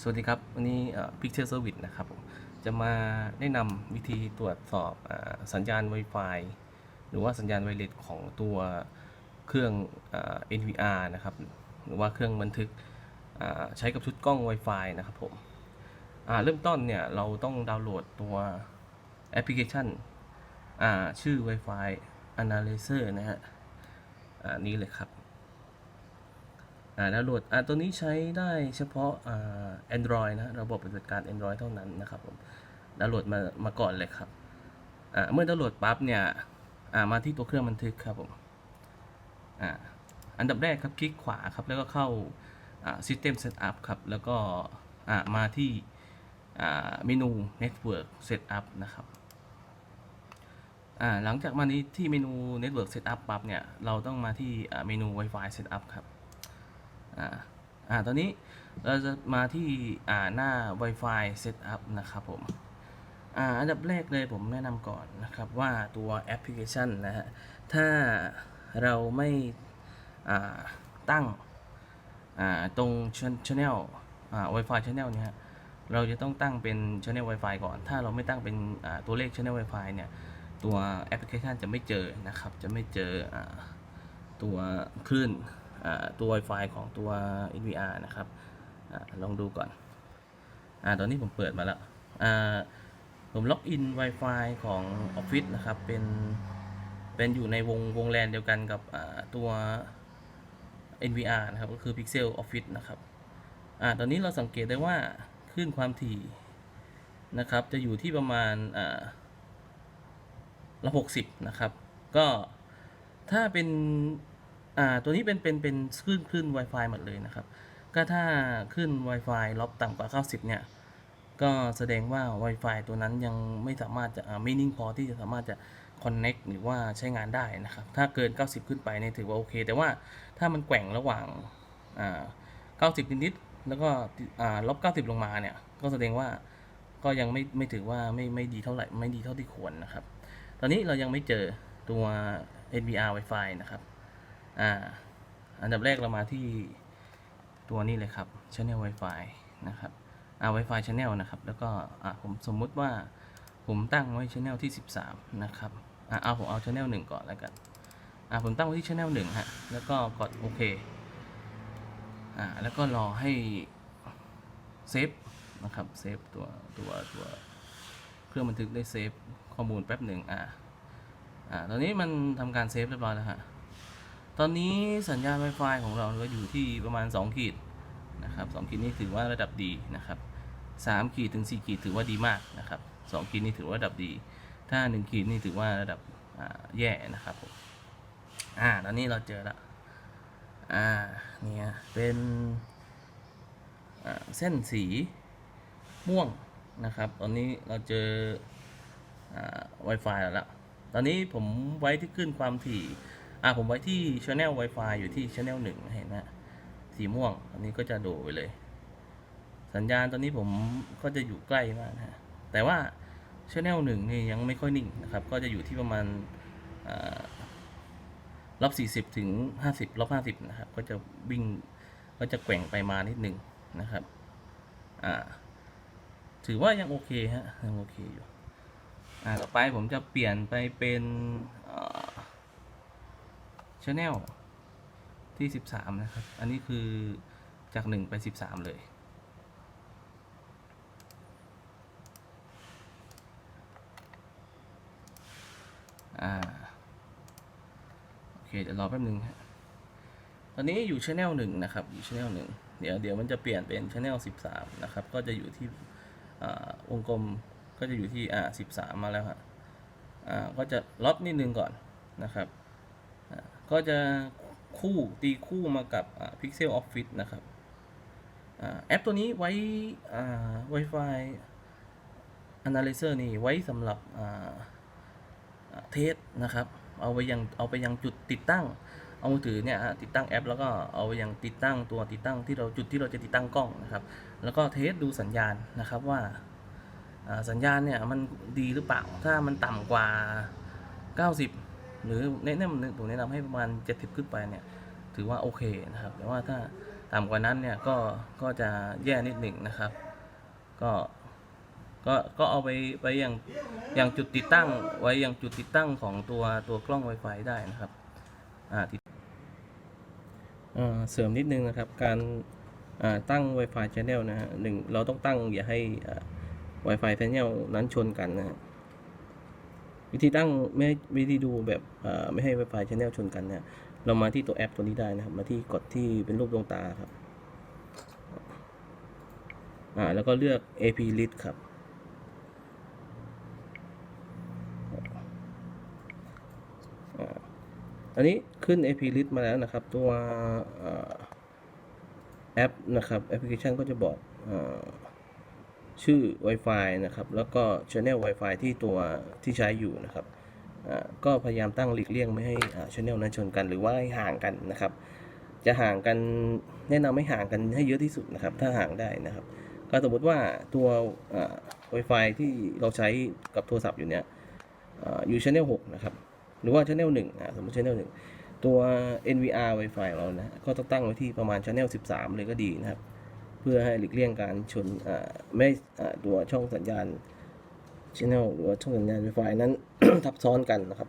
สวัสดีครับ วันนี้พิกเ Pixel Service นะครับจะมาแนะนำวิธีตรวจสอบอสัญญาณ Wi-Fi หรือว่าสัญญาณไวเลสของตัวเครื่องอ NVR นะครับ หรือว่าเครื่องบันทึกใช้กับชุดกล้อง Wi-Fi นะครับผมเริ่มต้นเนี่ย เราต้องดาวน์โหลดตัวแอปพลิเคชันชื่อ Wi-Fi Analyzer นะฮะนี้เลยครับ อ่าดาวน์โหลดอ่าตัวนี้ใช้ได้เฉพาะอ่า Android นะ ระบบปฏิบัติการ Android เท่านั้นนะครับผมดาวน์โหลดมามาก่อนเลยครับอ่าเมื่อดาวน์โหลดปั๊บเนี่ยอ่ามาที่ตัวเครื่องบันทึกครับผมอ่าอันดับแรกครับคลิกขวาครับแล้วก็เข้าอ่า System Setup ครับแล้วก็อ่ามาที่อ่าเมนู Network Setup นะครับอ่าหลังจากมานี้ที่เมนู Network Setup ปั๊บเนี่ย เราต้องมาที่อ่าเมนู Wi-Fi Setup ครับ อ่าอ่าตอนนี้เราจะมาที่อ่าหน้า Wi-Fi Setup นะครับผมอ่าอันดับแรกเลยผมแนะนำก่อนนะครับว่าตัวแอปพลิเคชันนะฮะถ้าเราไม่อ่าตั้งอ่าตรง Channel อ่า Wi-Fi Channel เนี่ยเราจะต้องตั้งเป็น Channel Wi-Fi ก่อน ถ้าเราไม่ตั้งเป็นอ่าตัวเลข Channel Wi-Fi เนี่ย ตัวแอปพลิเคชันจะไม่เจอนะครับ จะไม่เจออ่าตัวคลื่น ตัว Wi-Fi ของตัว NVR นะครับอลองดูก่อนอตอนนี้ผมเปิดมาแล้วผมล็อกอิน Wi-Fi ของ Office นะครับเป็นเป็นอยู่ในวงวงแลนเดียวกันกับตัว NVR นะครับก็คือ Pixel Office นะครับอตอนนี้เราสังเกตได้ว่าคลื่นความถี่นะครับ จะอยู่ที่ประมาณละหกสิบนะครับ ก็ถ้าเป็น อ่าตัวนี้เป็นเป็นเป็นคลื่นคลื่น Wi-Fi หมดเลยนะครับ ก็ถ้าคลื่น Wi-Fi ล็อบต่ำกว่า 90 เนี่ย ก็แสดงว่า Wi-Fi ตัวนั้นยังไม่สามารถจะไม่นิ่งพอที่จะสามารถจะ connect หรือว่าใช้งานได้นะครับ ถ้าเกิน 90 ขึ้นไปเนี่ยถือว่าโอเค แต่ว่าถ้ามันแกว่งระหว่างอ่า90 นิดๆแล้วก็อ่าลบ 90 ลงมาเนี่ย ก็แสดงว่าก็ยังไม่ไม่ถือว่าไม่ไม่ดีเท่าไหร่ไม่ดีเท่าที่ควรนะครับ ตอนนี้เรายังไม่เจอตัว NVR Wi-Fi นะครับ อ่าอันดับแรกเรามาที่ตัวนี้เลยครับ Channel Wi-Fi นะครับอ่า Wi-Fi Channel นะครับ แล้วก็อ่าผมสมมุติว่าผมตั้งไว้ Channel ที่ 13 นะครับอ่าเอาผมเอา Channel 1 ก่อนแล้วกันอ่าผมตั้งไว้ที่ Channel 1ฮะแล้วก็กดโอเคอ่าแล้วก็รอให้เซฟนะครับเซฟตัวตัวตัวเครื่องบันทึกได้เซฟข้อมูลแป๊บหนึ่งอ่าอ่าตอนนี้มันทำการเซฟเรียบร้อยแล้วฮะ ตอนนี้สัญญาณ Wi-Fi ของเราก็อยู่ที่ประมาณ 2 ขีดนะครับ2ขีดนี่ถือว่าระดับดีนะครับ3ขีดถึง 4 ขีดถือว่าดีมากนะครับ2ขีดนี่ถือว่าระดับดี ถ้า 1 ขีดนี่ถือว่าระดับแย่นะครับผมอ่าตอนนี้เราเจอละอ่าเนี่ยเป็นเส้นสีม่วงนะครับ ตอนนี้เราเจออ่า Wi-Fi แล้ว ตอนนี้ผมไว้ที่ขึ้นความถี่ อ่าผมไว้ที่ Channel Wi-Fi อยู่ที่ Channel 1เห็นไหมสีม่วง อันนี้ก็จะโดดไปเลย สัญญาณตอนนี้ผมก็จะอยู่ใกล้มากนะฮะแต่ว่า Channel 1นี่ยังไม่ค่อยนิ่งนะครับ ก็จะอยู่ที่ประมาณอ่ารอบ40 ถึง 50รอบ50 นะครับ ก็จะวิ่ง ก็จะแกว่งไปมานิดนึงนะครับ อ่า ถือว่ายังโอเคฮะ ยังโอเคอยู่ อ่า ต่อไปผมจะเปลี่ยนไปเป็น Channel ที่ 13 นะครับ อันนี้คือจาก 1 ไป 13 เลย อ่า โอเค เดี๋ยวรอแป๊บนึงฮะตอนนี้อยู่ Channel 1นะครับ อยู่ Channel 1เดี๋ยวเดี๋ยวมันจะเปลี่ยนเป็น Channel 13นะครับ ก็จะอยู่ที่อ่าวงกลมก็จะอยู่ที่อ่า13มาแล้วฮะอ่าก็จะลดนิดนึงก่อนนะครับ ก็จะคู่ตีคู่มากับ Pixel Office นะครับอแอปตัวนี้ไว้อ่า Wi-Fi Analyzer นี่ไว้สำหรับเทสนะครับ เอาไปยังเอาไปยังจุดติดตั้ง เอามือถือเนี่ยอะติดตั้งแอป แล้วก็เอาไปยังติดตั้งตัวติดตั้งที่เราจุดที่เราจะติดตั้งกล้องนะครับ แล้วก็เทสดูสัญญาณนะครับว่าอ่าสัญญาณเนี่ยมันดีหรือเปล่า ถ้ามันต่ำกว่า 90 หรือแนะนำผมแนะนำให้ประมาณ 70 ขึ้นไปเนี่ยถือว่าโอเคนะครับ แต่ว่าถ้าต่ำกว่านั้นเนี่ยก็ก็จะแย่นิดหนึ่งนะครับ ก็ก็ก็เอาไปไปอย่างอย่างจุดติดตั้งไว้อย่างจุดติดตั้งของตัวตัวกล้อง Wi-Fi ได้นะครับอ่าติดเสริมนิดนึงนะครับ การตั้ง Wi-Fi Channel นะฮะหนึ่งเราต้องตั้งอย่าให้ Wi-Fi Channel นั้นชนกันนะฮะ วิธีตั้งไม่ให้วิธีดูแบบไม่ให้ Wi-Fi Channel ชนกันเนี่ย เรามาที่ตัวแอปตัวนี้ได้นะครับ มาที่กดที่เป็นรูปดวงตาครับอ่าแล้วก็เลือก AP List ครับอันนี้ขึ้น AP list มาแล้วนะครับ ตัวอแอปนะครับแอปพลิเคชันก็จะบอกอ ชื่อ Wi-Fi นะครับแล้วก็ Channel Wi-Fi ที่ตัวที่ใช้อยู่นะครับก็พยายามตั้งหลีกเลี่ยงไม่ให้อ่า Channel นั้นชนกันหรือว่าให้ห่างกันนะครับ จะห่างกันแนะนำให้ห่างกันให้เยอะที่สุดนะครับ ถ้าห่างได้นะครับ ก็สมมติว่าตัวอ่า Wi-Fi ที่เราใช้กับโทรศัพท์อยู่เนี่ยออยู่ Channel 6นะครับ หรือว่า Channel 1อะสมมติ Channel 1ตัว NVR Wi-Fi เรานะก็ต้องตั้งไว้ที่ประมาณ Channel 13 เลยก็ดีนะครับ พื่อให้หลีกเลี่ยงการชนไม่ตัวช่องสัญญาณ Channel หรือว่าช่องสัญญาณ Wi-Fi นั้น ทับซ้อนกันนะครับ